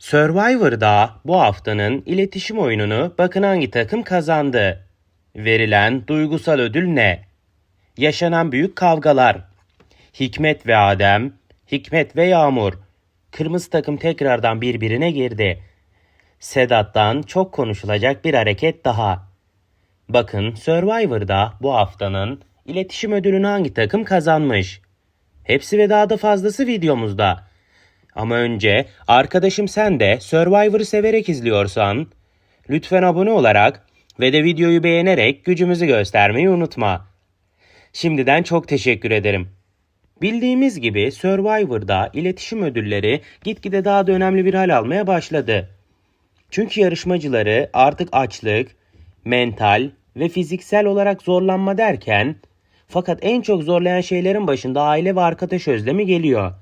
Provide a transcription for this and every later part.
Survivor'da bu haftanın iletişim oyununu bakın hangi takım kazandı? Verilen duygusal ödül ne? Yaşanan büyük kavgalar. Hikmet ve Adem, Hikmet ve Yağmur. Kırmızı takım tekrardan birbirine girdi. Sedat'tan çok konuşulacak bir hareket daha. Bakın Survivor'da bu haftanın iletişim ödülünü hangi takım kazanmış? Hepsi ve daha da fazlası videomuzda. Ama önce arkadaşım sen de Survivor'ı severek izliyorsan lütfen abone olarak ve de videoyu beğenerek gücümüzü göstermeyi unutma. Şimdiden çok teşekkür ederim. Bildiğimiz gibi Survivor'da iletişim ödülleri gitgide daha da önemli bir hal almaya başladı. Çünkü yarışmacıları artık açlık, mental ve fiziksel olarak zorlanma derken fakat en çok zorlayan şeylerin başında aile ve arkadaş özlemi geliyor.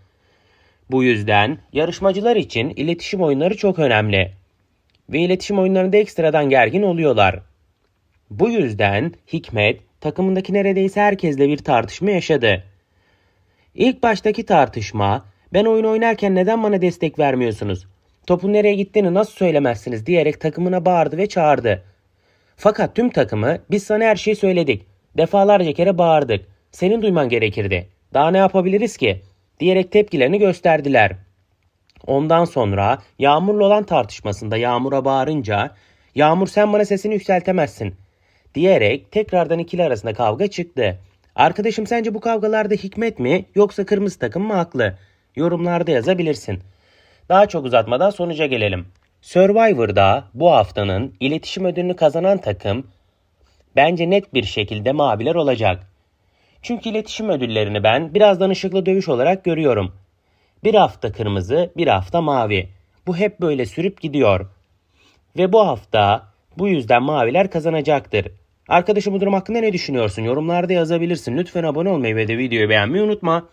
Bu yüzden yarışmacılar için iletişim oyunları çok önemli. Ve iletişim oyunlarında ekstradan gergin oluyorlar. Bu yüzden Hikmet takımındaki neredeyse herkesle bir tartışma yaşadı. İlk baştaki tartışma ben oyun oynarken neden bana destek vermiyorsunuz? Topun nereye gittiğini nasıl söylemezsiniz diyerek takımına bağırdı ve çağırdı. Fakat tüm takımı biz sana her şeyi söyledik. Defalarca kere bağırdık. Senin duyman gerekirdi. Daha ne yapabiliriz ki? Diyerek tepkilerini gösterdiler. Ondan sonra Yağmur'la olan tartışmasında Yağmur'a bağırınca Yağmur sen bana sesini yükseltemezsin diyerek tekrardan ikili arasında kavga çıktı. Arkadaşım sence bu kavgalarda Hikmet mi yoksa kırmızı takım mı haklı? Yorumlarda yazabilirsin. Daha çok uzatmadan sonuca gelelim. Survivor'da bu haftanın iletişim ödülünü kazanan takım bence net bir şekilde maviler olacak. Çünkü iletişim ödüllerini ben birazdan ışıklı dövüş olarak görüyorum. Bir hafta kırmızı, bir hafta mavi. Bu hep böyle sürüp gidiyor. Ve bu hafta bu yüzden maviler kazanacaktır. Arkadaşım bu durum hakkında ne düşünüyorsun? Yorumlarda yazabilirsin. Lütfen abone olmayı ve de videoyu beğenmeyi unutma.